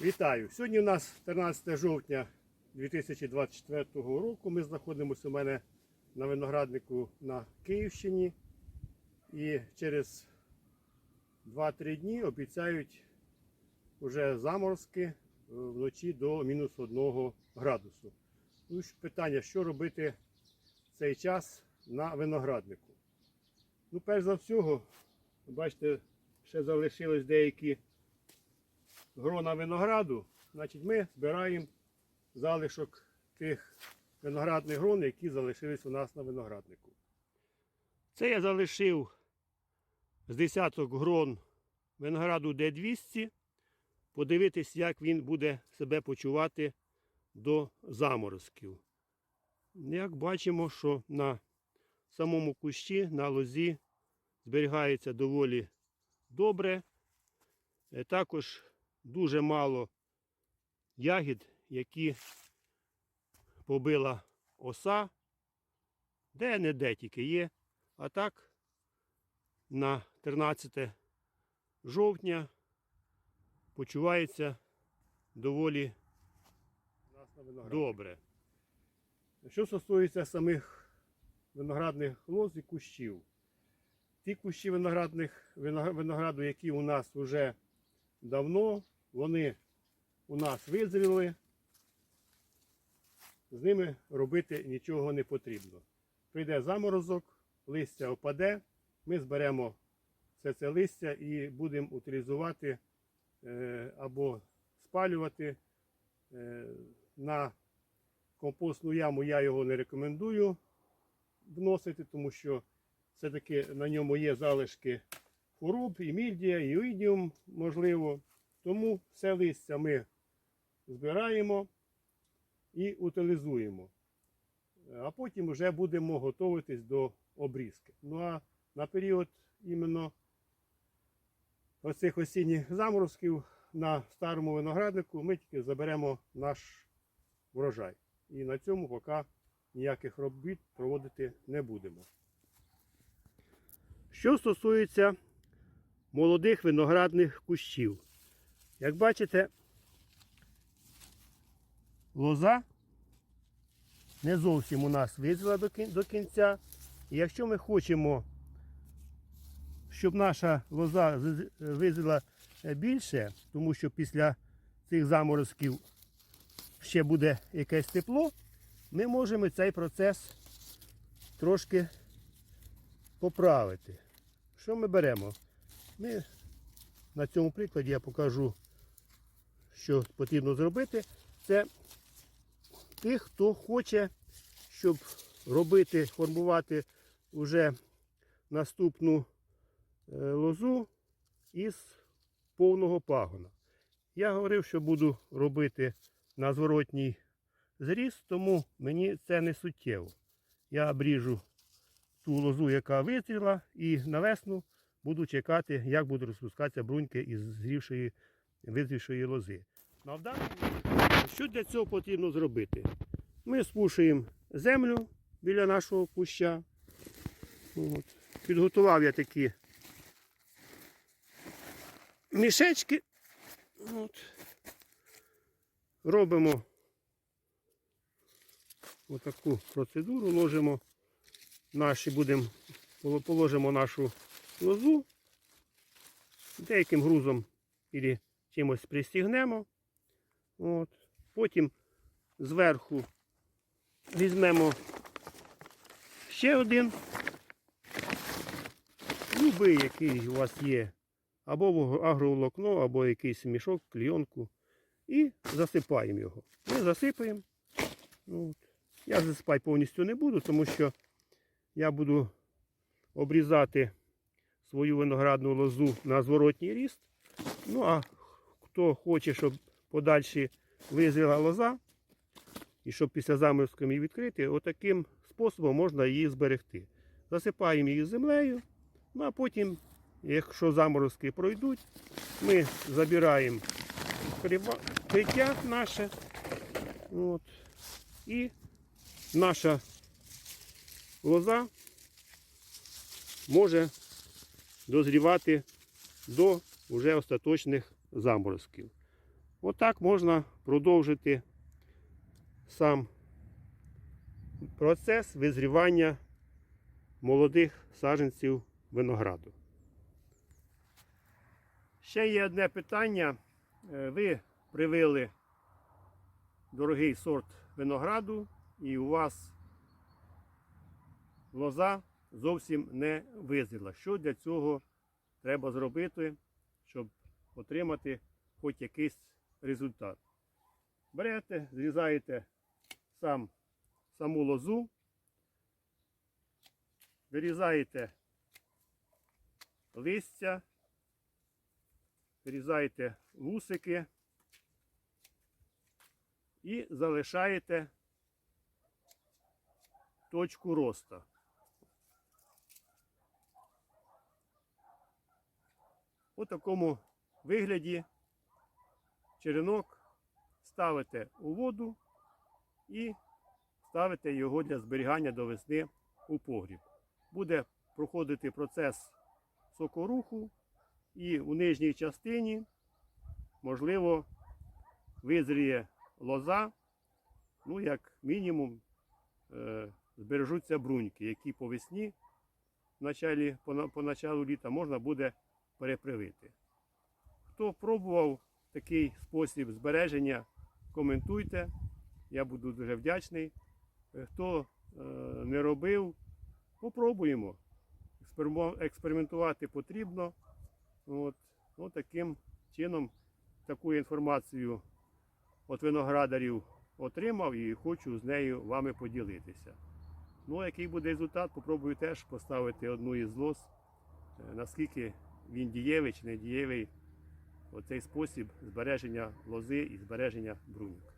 Вітаю! Сьогодні у нас 14 жовтня 2024 року. Ми знаходимося у мене на винограднику на Київщині. І через 2-3 дні обіцяють вже заморозки е, вночі до мінус 1 градусу. Ну, питання, що робити цей час на винограднику? Ну, перш за всього, бачите, ще залишились деякі грона винограду, значить ми збираємо залишок тих виноградних грон, які залишились у нас на винограднику. Це я залишив з десяток грон винограду Д200. Подивитись, як він буде себе почувати до заморозків. Як бачимо, що на самому кущі, на лозі зберігається доволі добре. Е, Також дуже мало ягід, які побила оса, де не де тільки є. А так на 13 жовтня почувається доволі добре. Що стосується самих виноградних лоз і кущів, ті кущі виноградних, винограду, які у нас вже давно, вони у нас визріли, з ними робити нічого не потрібно. Прийде заморозок, листя опаде, ми зберемо все це листя і будемо утилізувати е, або спалювати е, на компостну яму. Я його не рекомендую вносити, тому що все-таки на ньому є залишки хвороб, і мільдія, і оїдіум, можливо. Тому все листя ми збираємо і утилізуємо. А потім вже будемо готуватись до обрізки. Ну а на період іменно оцих осінніх заморозків на старому винограднику ми тільки заберемо наш врожай. І на цьому поки ніяких робіт проводити не будемо. Що стосується молодих виноградних кущів. Як бачите, лоза не зовсім у нас визріла до кінця. І якщо ми хочемо, щоб наша лоза визріла е, більше, тому що після цих заморозків ще буде якесь тепло, ми можемо цей процес трошки поправити. Що ми беремо? Ми на цьому прикладі я покажу, що потрібно зробити. Це тих, хто хоче, щоб робити, формувати вже наступну е, лозу із повного пагона. Я говорив, що буду робити на зворотній зріз, тому мені це не суттєво. Я обріжу ту лозу, яка вистріла, і на весну буду чекати, як будуть розпускатися бруньки із зрівшої, визрівшої лози. Ну, а в даному що для цього потрібно зробити? Ми спушуємо землю біля нашого куща. От. Підготував я такі мішечки. От. Робимо отаку процедуру, ложимо наші будемо положимо нашу лозу, деяким грузом або чимось пристігнемо. От. Потім зверху візьмемо ще один, любий, який у вас є, або агроволокно, або якийсь мішок, клійонку, і засипаємо його. Ми засипаємо. От. Я засипати повністю не буду, тому що я буду обрізати свою виноградну лозу на зворотній ріст. Ну а хто хоче, щоб подальші визріла лоза, і щоб після заморозку її відкрити, отаким способом можна її зберегти. Засипаємо її землею, ну а потім, якщо заморозки пройдуть, ми забираємо криття наше. От, і наша лоза може дозрівати до вже остаточних заморозків. Отак можна продовжити сам процес визрівання молодих саджанців винограду. Ще є одне питання. Е, Ви привили дорогий сорт винограду, і у вас лоза зовсім не визріла. Що для цього треба зробити, отримати хоч якийсь результат? Берете, зрізаєте сам, саму лозу, вирізаєте листя, вирізаєте вусики і залишаєте точку роста. У такому вигляді черенок ставите у воду і ставите його для зберігання до весни у погріб. Буде проходити процес сокоруху і у нижній частині, можливо, визріє лоза, ну, як мінімум, е, збережуться бруньки, які по весні, в по, по літа, можна буде перепривити. Хто пробував такий спосіб збереження, коментуйте. Я буду дуже вдячний. Е, Хто е, не робив, попробуємо. Експериментувати потрібно. От, ну, таким чином таку інформацію від виноградарів отримав і хочу з нею вами поділитися. Ну, який буде результат, попробую теж поставити одну із лоз, е, наскільки він дієвий чи не дієвий оцей спосіб збереження лози і збереження бруньок.